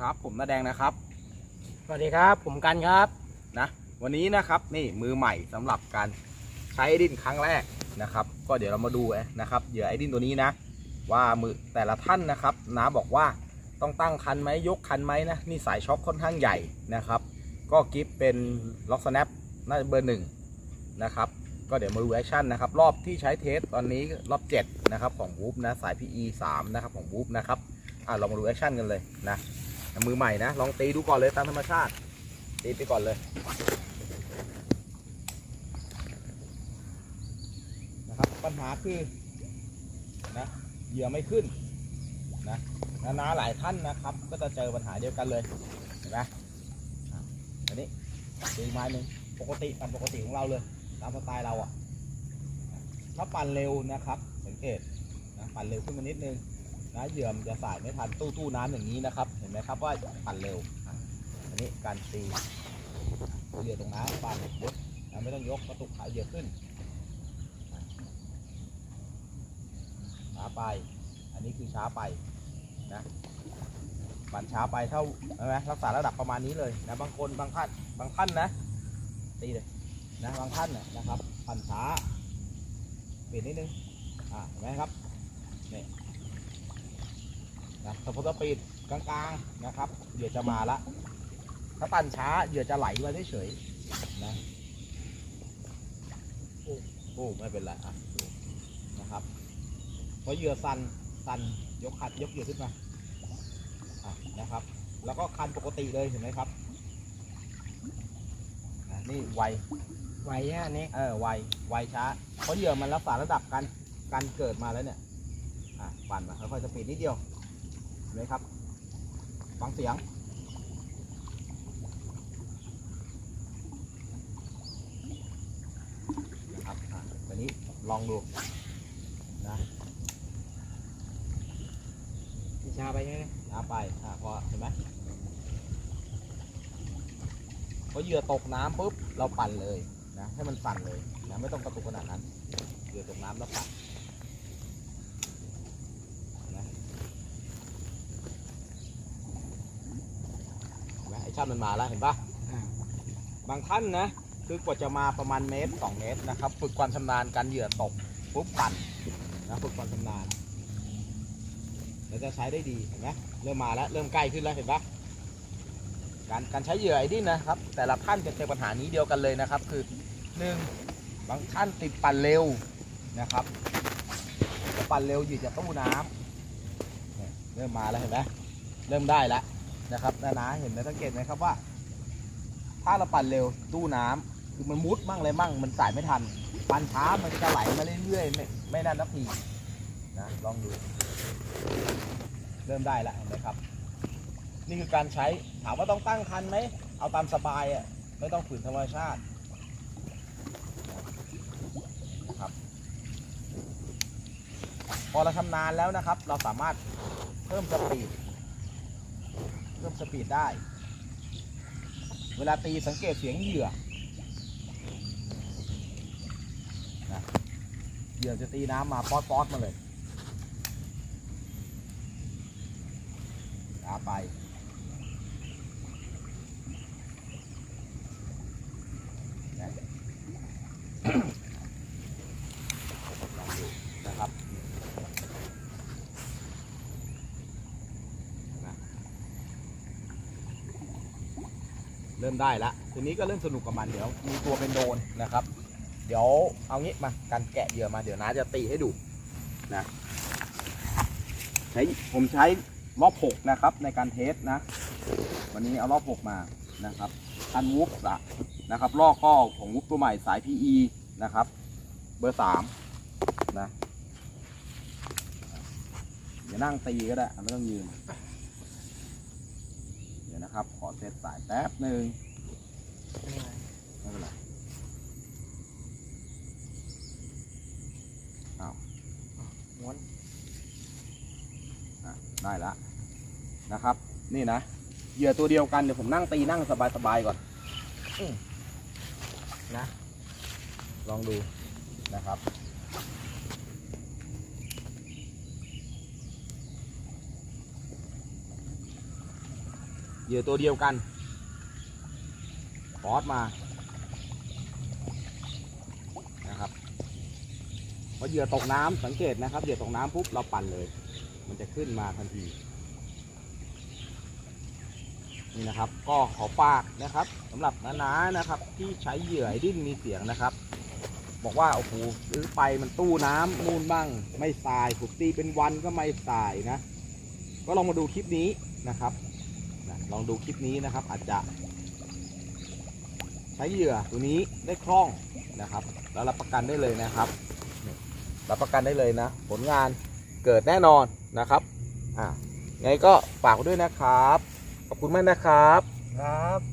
ครับ ผมนาแดงนะครับ สวัสดีครับ ผมกันครับนะวันนี้นะครับนี่มือใหม่สำหรับการใช้ไอดินครั้งแรกนะครับ ก็เดี๋ยวเรามาดูนะครับเหยื่อไอดินตัวนี้นะ ว่ามือแต่ละท่านนะครับน้าบอกว่าต้องตั้งคันไหมยกคันไหมนะนี่สายช็อคค่อนข้างใหญ่นะครับ ก็กิฟเป็นล็อกสแนปน่าจะเบอร์หนึ่งนะครับก็เดี๋ยวมาดูแอคชั่นนะครับรอบที่ใช้เทสตอนนี้รอบ7นะครับของวูฟนะสาย PE 3นะครับของวูฟนะครับอะเรามาดูแอคชั่นกันเลยนะ มือใหม่นะ ลองตีดูก่อนเลยตามธรรมชาติ ตีไปก่อนเลยนะครับปัญหาคือนะเหยื่อไม่ขึ้นนะนานาหลายท่านนะครับ ก็จะเจอปัญหาเดียวกันเลยเห็นไหมอันนี้ตีไม้หนึ่งปกติตามปกติของเราเลยตามสไตล์เราอะถ้าปั่นเร็วนะครับ สังเกตนะปั่นเร็วขึ้นมานิดนึงนะเหยื่อมจะสายไม่ทันตู้ตู้น้ำอย่างนี้นะครับ ไหมครับว่าปั่นเร็ว อันนี้การตีเหยื่อตรงน้ำปั่นยกนะไม่ต้องยกกระตุกขาเหยื่อขึ้นช้าไป อันนี้คือช้าไปนะมันช้าไปเท่าใช่ไหมรักษาระดับประมาณนี้เลยนะบางคนบางท่านบางท่านนะตีเลยนะบางท่านนะครับปั่นช้าเปลี่ยนนิดนึงอ่าเห็นไหมครับ นะสปอร์ตสปีดกลางๆนะครับ เหยื่อจะมาละ ถ้าปั่นช้าเหยื่อจะไหลมาเฉยๆนะโอ้โอ้ไม่เป็นไรอะดูนะครับพอเหยื่อสันสันยกคันยกเหยื่อขึ้นมาอะนะครับ แล้วก็คันปกติเลยเห็นไหมครับอะนี่ไวไหวฮะอันนี้เออไวไวช้า เพราะเหยื่อมันรักษาระดับการการเกิดมาแล้วเนี่ย อะปั่นมาค่อยๆสปีดนิดเดียว เห็นไหมครับ ฟังเสียง นะครับอะตอนนี้ลองดูนะมีชาไปใช่ไหมช้าไปอะพอเห็นไหมพอเหยื่อตกน้ำปุ๊บ เราปั่นเลยนะ ให้มันสั่นเลยนะ ไม่ต้องกระตุกขนาดนั้น เหยื่อตกน้ำแล้วปั่นนะเห็นไหมไอ้ ชันมันมาแล้วเห็นปะอ่าบางท่านนะคือกว่าจะมาประมาณเมตรสองเมตรนะครับ ฝึกความชำนาญการเหยื่อตกปุ๊บปั่นนะฝึกความชำนาญแล้วจะใช้ได้ดีเห็นไหมเริ่มมาแล้วเริ่มใกล้ขึ้นแล้วเห็นปะการการใช้เหยื่อไอ้ดินนะครับ แต่ละท่านจะเจอปัญหานี้เดียวกันเลยนะครับ คือหนึ่งบางท่านติดปั่นเร็วนะครับจะปั่นเร็วเหยื่อจะตู้น้ำเนี่ยเริ่มมาแล้วเห็นไหมเริ่มได้แล้ว นะครับนานาเห็นไหมสังเกตไหมครับว่า ถ้าเราปั่นเร็วตู้น้ำคือมันมุดมั่งเลยมั่งมันสายไม่ทัน ปั่นช้ามันจะไหลมาเรื่อยๆไม่ไม่นั่นนักทีนะลองดู เริ่มได้แล้วเห็นไหมครับ นี่คือการใช้ถามว่าต้องตั้งคันไหมเอาตามสบายอะไม่ต้องฝืนธรรมชาติครับพอเราชำนาญแล้วนะครับ เราสามารถเพิ่มสปีด มสปีดได้ เวลาตีสังเกตเสียงเหยื่อนะเหยื่อจะตีน้ำมาป๊อดป๊อดมาเลยช้าไปนะลองดูนะครับนะ เริ่มได้แล้วทีนี้ก็เริ่มสนุกกับมันเดี๋ยวมีตัวเป็นโดนนะครับ เดี๋ยวเอางี้มาการแกะเหยื่อมาเดี๋ยวน้าจะตีให้ดูนะใช้ผมใช้รอบหกนะครับ ในการเทสนะ วันนี้เอารอบหกมานะครับคันวุบอะนะครับลอกก็ของวุบตัวใหม่สาย PE นะครับ เบอร์สามนะเดี๋ยวนั่งตีก็ได้ไม่ต้องยืน เดี๋ยวนะครับ ขอ เซตสายแป๊บหนึ่งไม่เป็นไรม้วนได้ละนะครับ นี่นะเหยื่อตัวเดียวกันเดี๋ยวผมนั่งตีนั่งสบายๆก่อนอนะ ลองดูนะครับ เหยื่อตัวเดียวกันฟอสมานะครับพอเหยื่อตกน้ำสังเกตนะครับเหยื่อตกน้ำปุ๊บเราปั่นเลย มันจะขึ้นมาทันทีนี่นะครับ ก็ขอฝากนะครับสำหรับน้าๆนะครับ ที่ใช้เหยื่อดิ้นมีเสียงนะครับ บอกว่าโอ้โหซื้อไปมันตู้น้ำนู่นบ้าง ไม่สายถูกตีเป็นวันก็ไม่สายนะ ก็ลองมาดูคลิปนี้นะครับ ลองดูคลิปนี้นะครับ อาจจะ ใช้เหยื่อตัวนี้ได้คล่องนะครับ แล้วรับประกันได้เลยนะครับ รับประกันได้เลยนะ ผลงานเกิดแน่นอนนะครับอ่าไงก็ฝากด้วยนะครับ ขอบคุณมากนะครับครับ